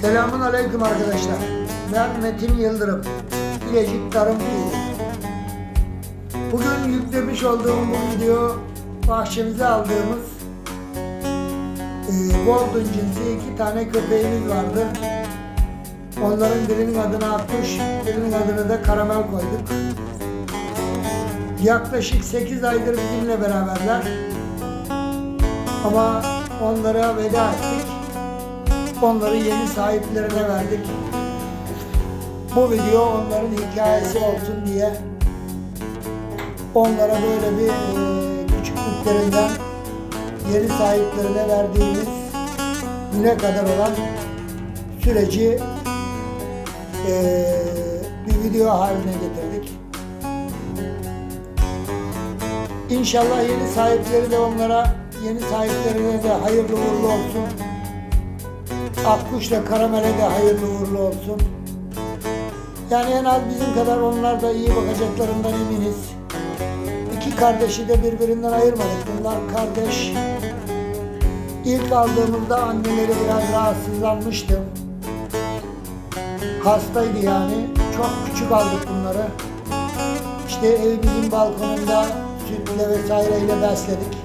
Selamun Aleyküm arkadaşlar. Ben Metin Yıldırım. Bilecik Tarım Köyü. Bugün yüklemiş olduğum bu video bahçemize aldığımız e, Golden cinsi iki tane köpeğimiz vardı. Onların birinin adını Akkuş, birinin adını da Karamel koyduk. Yaklaşık 8 aydır bizimle beraberler. Ama onlara veda ettik. Onları yeni sahiplerine verdik. Bu video onların hikayesi olsun diye onlara böyle bir e, küçüklüklerinden yeni sahiplerine verdiğimiz güne kadar olan süreci e, bir video haline getirdik. İnşallah yeni sahipleri de onlara, yeni sahiplerine de hayırlı uğurlu olsun. Akkuş'la Karamel'e de hayırlı uğurlu olsun. Yani en az bizim kadar onlar da iyi bakacaklarından eminiz. İki kardeşi de birbirinden ayırmadık. Bunlar kardeş. İlk aldığımızda anneleri biraz rahatsızlanmıştı. Hastaydı yani. Çok küçük aldık bunları. İşte evimizin balkonunda sütle vesaireyle besledik.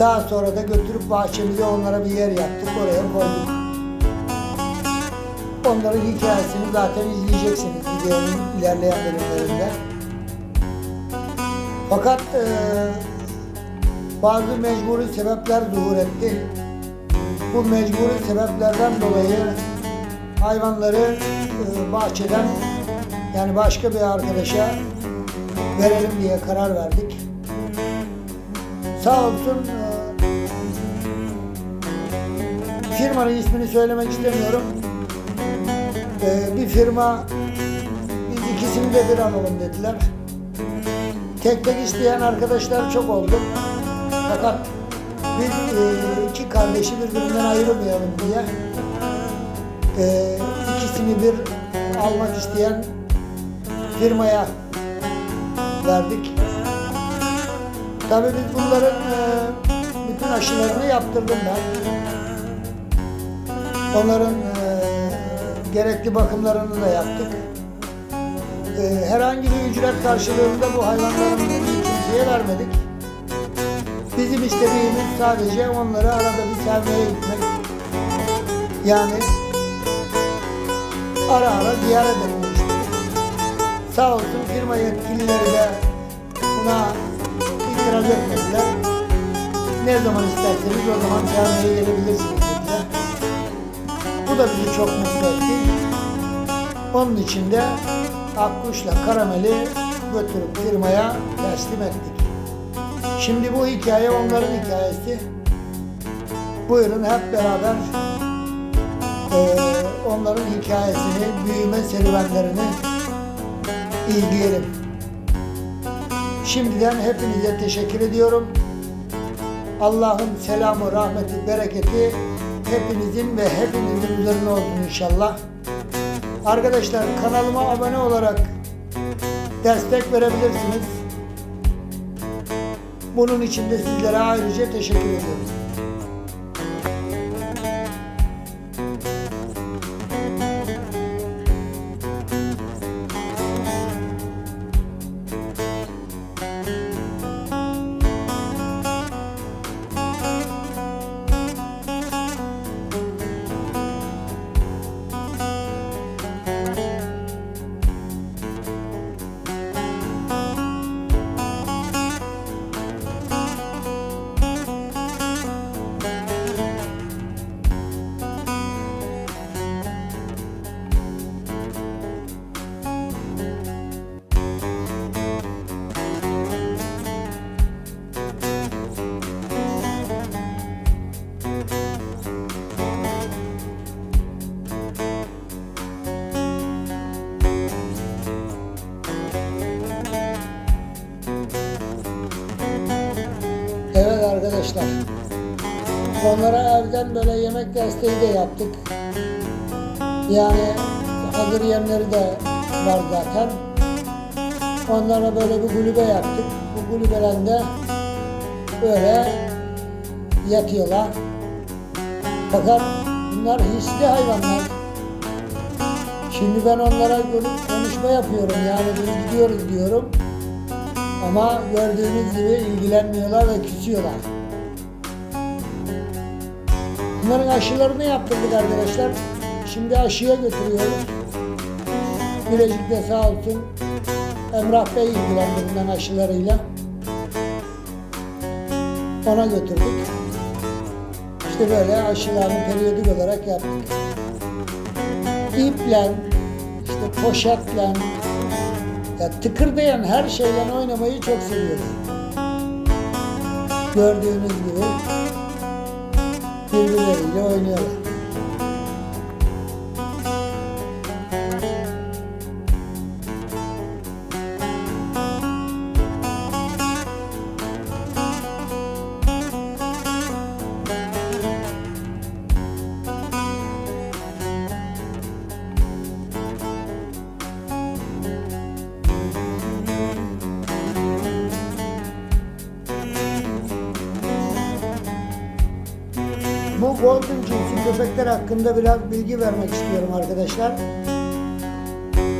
Daha sonra da götürüp bahçemize onlara bir yer yaptık. Oraya koyduk. Onların hikayesini zaten izleyeceksiniz videonun ilerleyen bölümlerinde. Fakat eee, bazı mecburi sebepler zuhur etti. Bu mecburi sebeplerden dolayı hayvanları eee, bahçeden yani başka bir arkadaşa verelim diye karar verdik. Sağ olsun firmanın ismini söylemek istemiyorum. Eee, bir firma biz ikisini de bir alalım dediler. Tek tek isteyen arkadaşlar çok oldu. Fakat biz eee, iki kardeşi birbirinden ayırmayalım diye eee, ikisini bir almak isteyen firmaya verdik. Tabii biz bunların eee, bütün aşılarını yaptırdım ben. Onların eee, gerekli bakımlarını da yaptık. Eee, herhangi bir ücret karşılığında bu hayvanların kimseye vermedik. Bizim istediğimiz sadece onları arada bir sevmeye gitmek. Yani ara ara ziyaret etmek. Sağ olsun firma yetkilileri de buna itiraz etmediler. Ne zaman isterseniz o zaman sevmeye gelebilirsiniz. Bu da bizi çok mutlu etti. Onun için de Akkuş'la Karamel'i götürüp firmaya teslim ettik. Şimdi bu hikaye onların hikayesi. Buyurun hep beraber eee, onların hikayesini, büyüme serüvenlerini izleyelim. Şimdiden hepinize teşekkür ediyorum. Allah'ın selamı, rahmeti, bereketi hepinizin ve hepinizin üzerine olsun inşallah. Arkadaşlar kanalıma abone olarak destek verebilirsiniz. Bunun için de sizlere ayrıca teşekkür ediyorum. Evet arkadaşlar. Onlara evden böyle yemek desteği de yaptık. Yani hazır yemleri de var zaten. Onlara böyle bir kulübe yaptık. Bu kulübelerde böyle yatıyorlar. Fakat bunlar hisli hayvanlar. Şimdi ben onlara konuşma yapıyorum yani biz gidiyoruz diyorum. Ama gördüğünüz gibi ilgilenmiyorlar ve küsüyorlar. Bunların aşılarını yaptırdık arkadaşlar. Şimdi aşıya götürüyoruz. Bilecik'te sağ olsun Emrah Bey ilgilendi bundan aşılarıyla. Ona götürdük. İşte böyle aşılarını periyodik olarak yaptık. İple, işte poşetle, ya tıkırdayan her şeyle oynamayı çok seviyorlar. Gördüğünüz gibi birbirleriyle oynuyorlar. Bu Golden cinsi köpekler hakkında biraz bilgi vermek istiyorum arkadaşlar.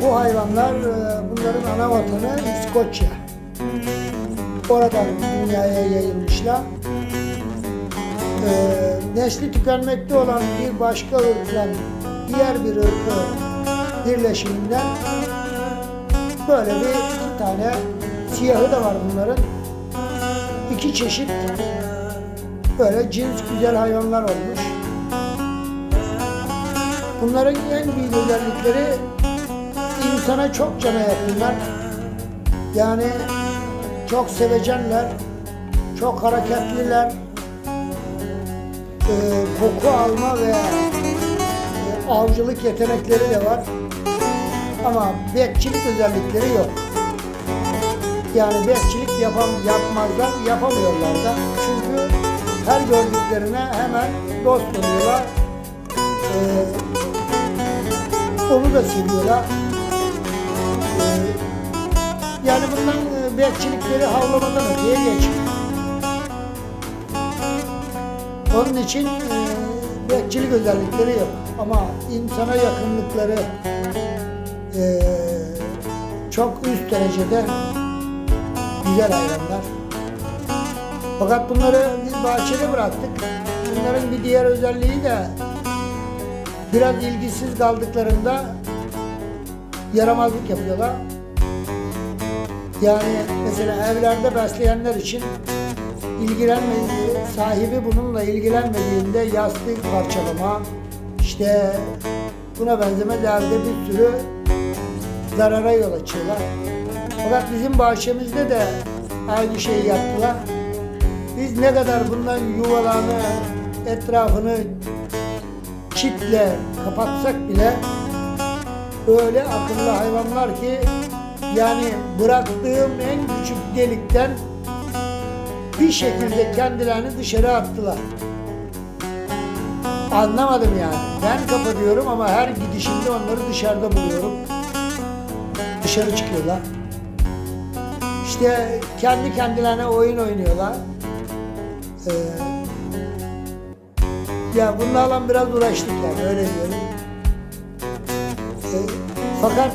Bu hayvanlar, e, bunların ana vatanı İskoçya. Oradan dünyaya yayılmışlar. E, nesli tükenmekte olan bir başka ırkla diğer bir ırkı birleşiminden böyle bir iki tane siyahı da var bunların. İki çeşit böyle cins güzel hayvanlar olmuş. Bunların en büyük özellikleri insana çok cana yakınlar. Yani çok sevecenler, çok hareketliler, Ee, koku alma ve e, avcılık yetenekleri de var. Ama bekçilik özellikleri yok. Yani bekçilik yapam, yapmazlar, yapamıyorlar da. Her gördüklerine hemen dost oluyorlar. Ee, onu da seviyorlar. Ee, yani bundan e, bekçilikleri havlamadan öteye geçmiyor. Onun için e, bekçilik özellikleri yok. Ama insana yakınlıkları e, çok üst derecede güzel hayvanlar. Fakat bunları biz bahçede bıraktık. Bunların bir diğer özelliği de biraz ilgisiz kaldıklarında yaramazlık yapıyorlar. Yani mesela evlerde besleyenler için ilgilenmediği, sahibi bununla ilgilenmediğinde yastık parçalama, işte buna benzeme derde bir sürü zarara yol açıyorlar. Fakat bizim bahçemizde de aynı şeyi yaptılar. Biz ne kadar bundan yuvalarını, etrafını çitle kapatsak bile öyle akıllı hayvanlar ki yani bıraktığım en küçük delikten bir şekilde kendilerini dışarı attılar. Anlamadım yani. Ben kapatıyorum ama her gidişimde onları dışarıda buluyorum. Dışarı çıkıyorlar. İşte kendi kendilerine oyun oynuyorlar. Ee, ya bunlarla biraz uğraştık yani öyle diyorum. Ee, fakat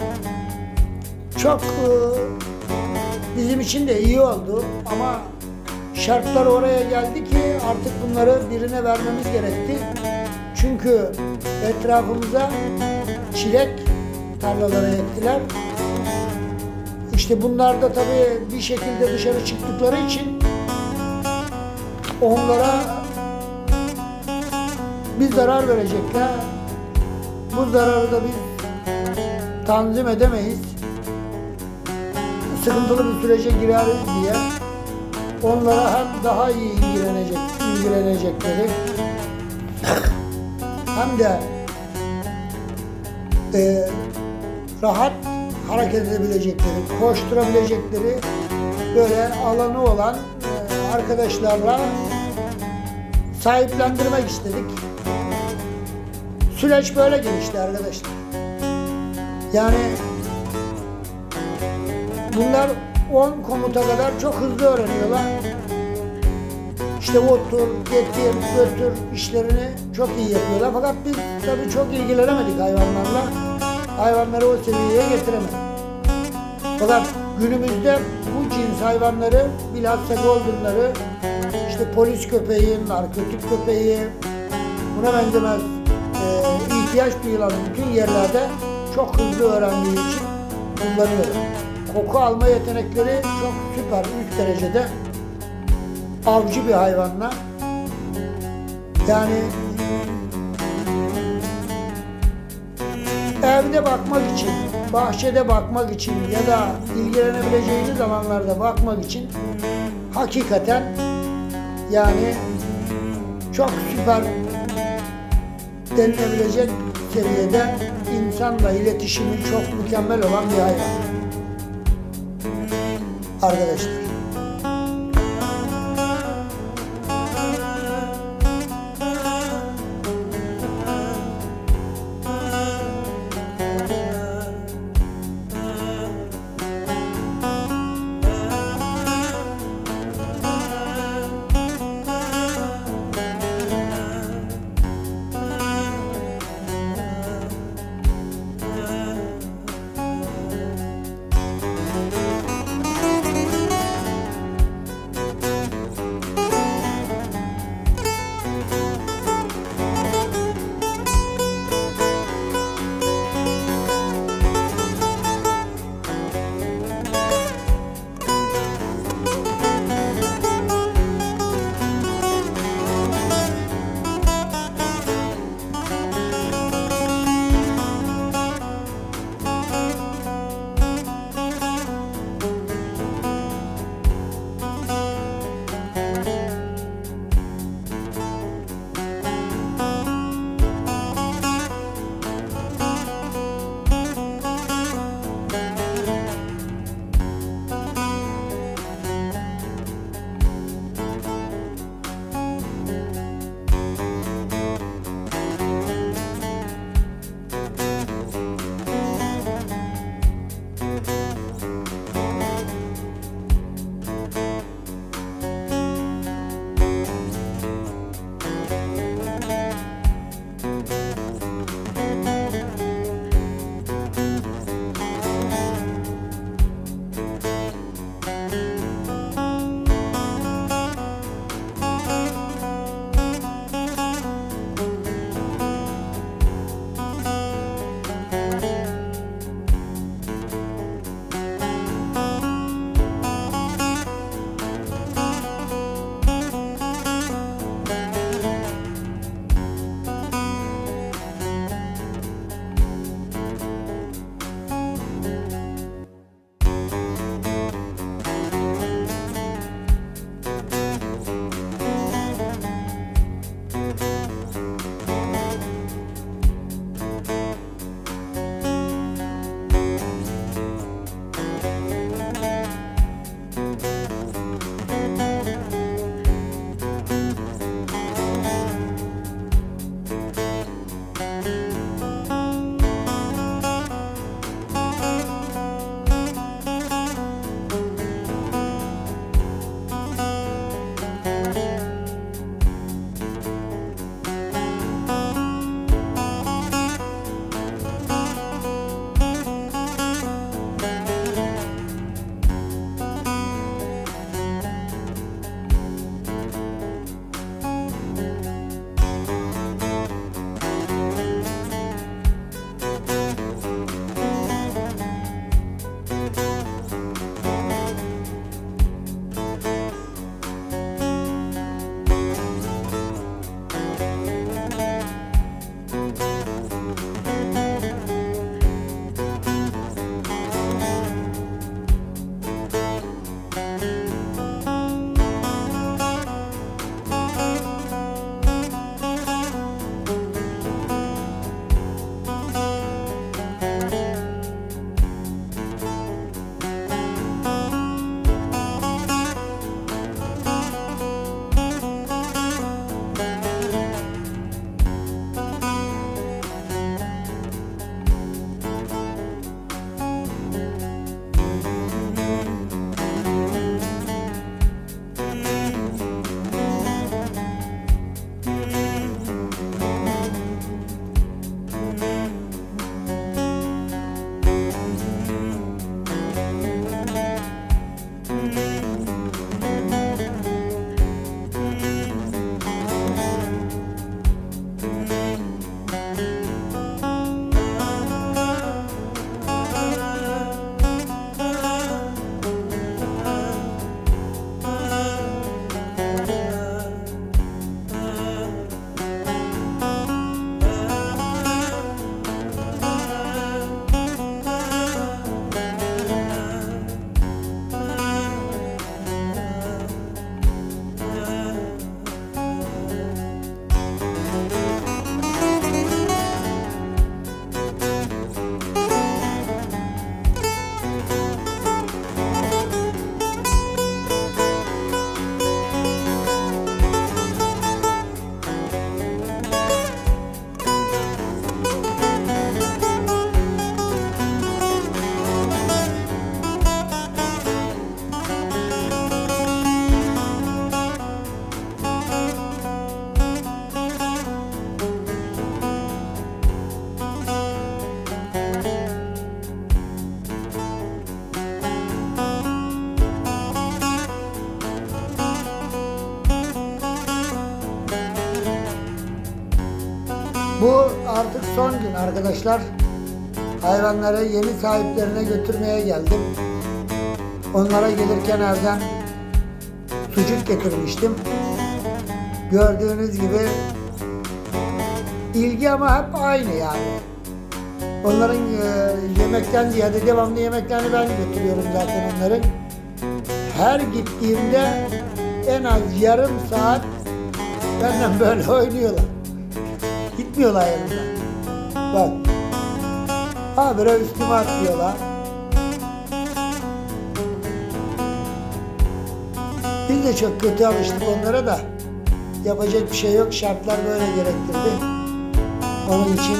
çok e, bizim için de iyi oldu ama şartlar oraya geldi ki artık bunları birine vermemiz gerekti. Çünkü etrafımıza çilek tarlaları ektiler. İşte bunlar da tabii bir şekilde dışarı çıktıkları için onlara bir zarar verecekler. Bu zararı da biz tanzim edemeyiz. Sıkıntılı bir sürece gireriz diye onlara hem daha iyi ilgilenecek, ilgilenecekleri hem de e, rahat hareket edebilecekleri, koşturabilecekleri böyle alanı olan arkadaşlarla sahiplendirmek istedik. Süreç böyle gelişti arkadaşlar. Yani bunlar 10 komuta kadar çok hızlı öğreniyorlar. işte otur, getir, götür işlerini çok iyi yapıyorlar. Fakat biz tabii çok ilgilenemedik hayvanlarla. Hayvanları o seviyeye getiremedik. Fakat günümüzde bu cins hayvanları bilhassa goldenları işte polis köpeği, narkotik köpeği buna benzemez e, ihtiyaç duyulan bütün yerlerde çok hızlı öğrendiği için kullanıyorum. Koku alma yetenekleri çok süper, üst derecede avcı bir hayvanlar. Yani evde bakmak için, bahçede bakmak için ya da ilgilenebileceğiniz alanlarda bakmak için hakikaten yani çok süper denilebilecek seviyede insanla iletişimi çok mükemmel olan bir hayvan. Arkadaşlar. Son gün arkadaşlar. Hayvanları yeni sahiplerine götürmeye geldim. Onlara gelirken evden sucuk getirmiştim. Gördüğünüz gibi ilgi ama hep aynı yani. Onların e, yemekten ziyade devamlı yemeklerini ben götürüyorum zaten onların. Her gittiğimde en az yarım saat benden böyle oynuyorlar. Gitmiyorlar yanımdan. Bak. Habire üstüme atlıyorlar. Biz de çok kötü alıştık onlara da. Yapacak bir şey yok. Şartlar böyle gerektirdi. Onun için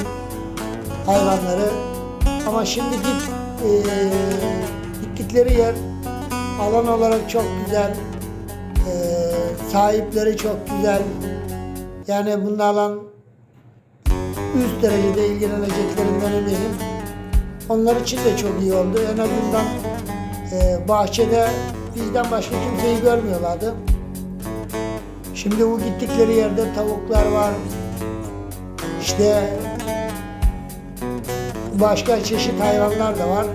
hayvanları ama şimdi git eee, gittikleri yer alan olarak çok güzel. Eee, sahipleri çok güzel. Yani bunlarla üst derecede ilgileneceklerinden eminim. Onlar için de çok iyi oldu. En azından e, bahçede bizden başka kimseyi görmüyorlardı. Şimdi bu gittikleri yerde tavuklar var. İşte başka çeşit hayvanlar da var.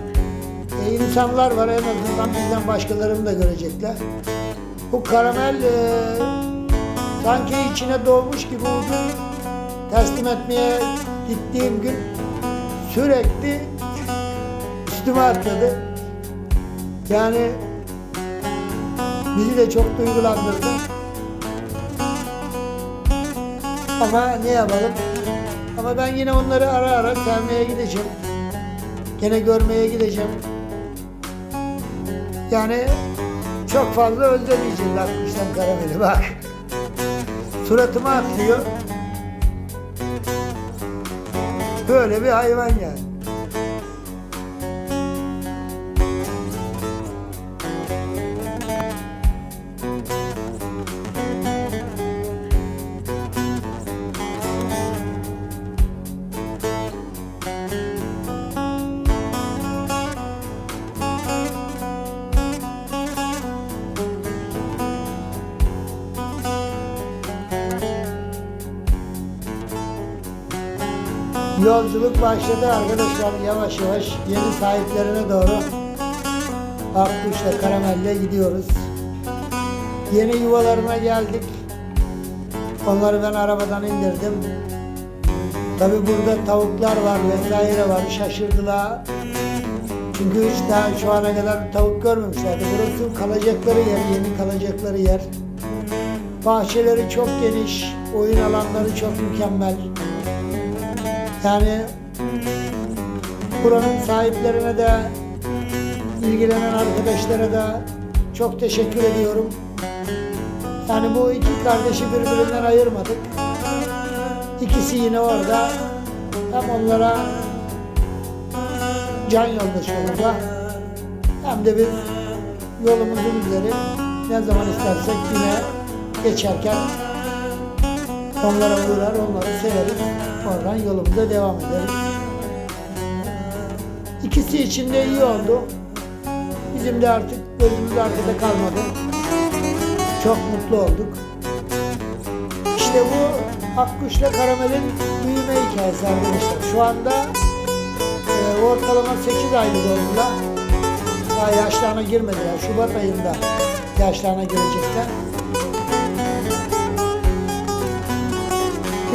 E, insanlar var en azından bizden başkalarını da görecekler. Bu karamel e, sanki içine doğmuş gibi oldu teslim etmeye gittiğim gün sürekli üstüme atladı. Yani bizi de çok duygulandırdı. Ama ne yapalım? Ama ben yine onları ara ara sevmeye gideceğim. Gene görmeye gideceğim. Yani çok fazla özlemeyeceğiz Akkuş'tan karameli bak. Suratıma atlıyor. Böyle bir hayvan yani. Yolculuk başladı arkadaşlar yavaş yavaş yeni sahiplerine doğru Akkuş'la Karamel'le gidiyoruz. Yeni yuvalarına geldik. Onları ben arabadan indirdim. Tabi burada tavuklar var vesaire var şaşırdılar. Çünkü hiç daha şu ana kadar tavuk görmemişlerdi. Burası kalacakları yer, yeni kalacakları yer. Bahçeleri çok geniş, oyun alanları çok mükemmel. Yani buranın sahiplerine de ilgilenen arkadaşlara da çok teşekkür ediyorum. Yani bu iki kardeşi birbirinden ayırmadık. İkisi yine orada. Hem onlara can yoldaşı olacak. Hem de biz yolumuzun üzeri ne zaman istersek yine geçerken onlara uğrar, onları severiz. Oradan yolumuza devam ederiz. İkisi için de iyi oldu. Bizim de artık gözümüz arkada kalmadı. Çok mutlu olduk. İşte bu Akkuş'la Karamel'in büyüme hikayesi arkadaşlar. Şu anda e, ortalama 8 aylık oldular. Daha yaşlarına girmediler. Şubat ayında yaşlarına girecekler.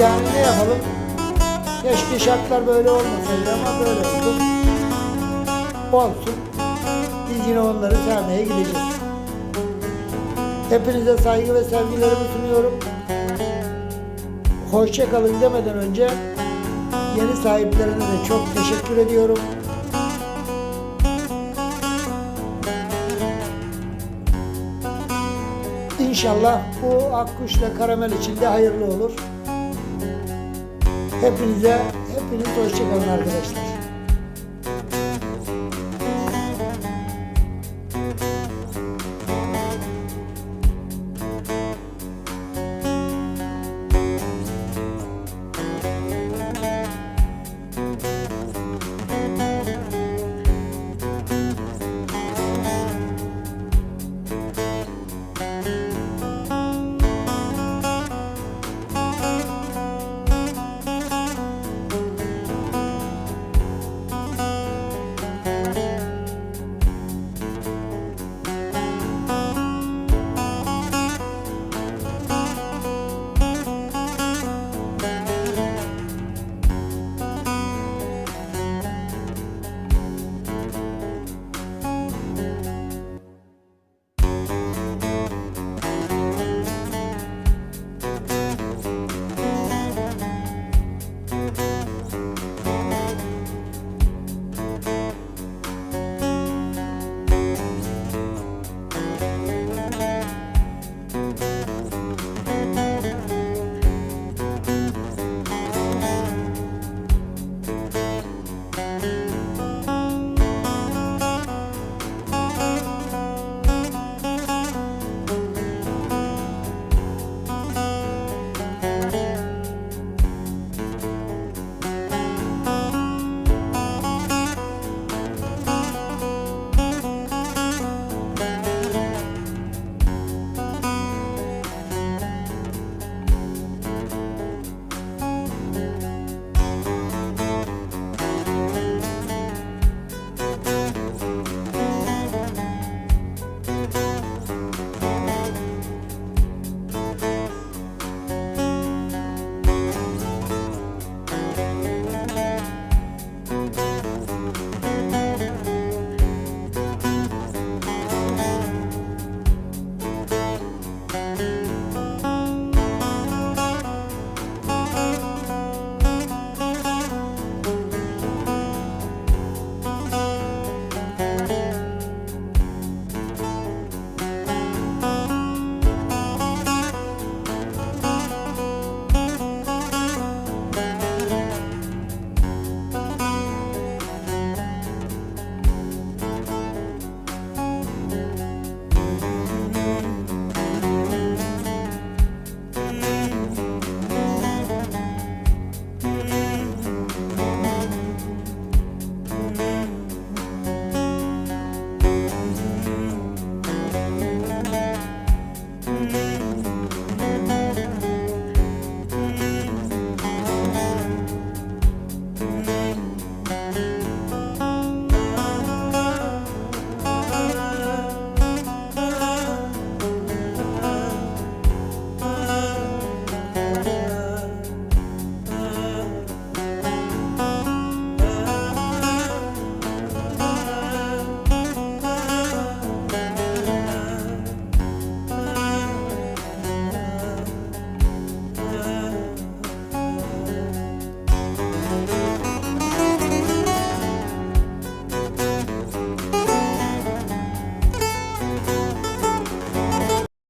Yani ne yapalım? Keşke şartlar böyle olmasaydı ama böyle oldu. Olsun. Biz yine onları sevmeye gideceğiz. Hepinize saygı ve sevgilerimi sunuyorum. Hoşça kalın demeden önce yeni sahiplerine de çok teşekkür ediyorum. İnşallah bu akkuşla karamel için de hayırlı olur. Hepinize, hepiniz hoşçakalın arkadaşlar.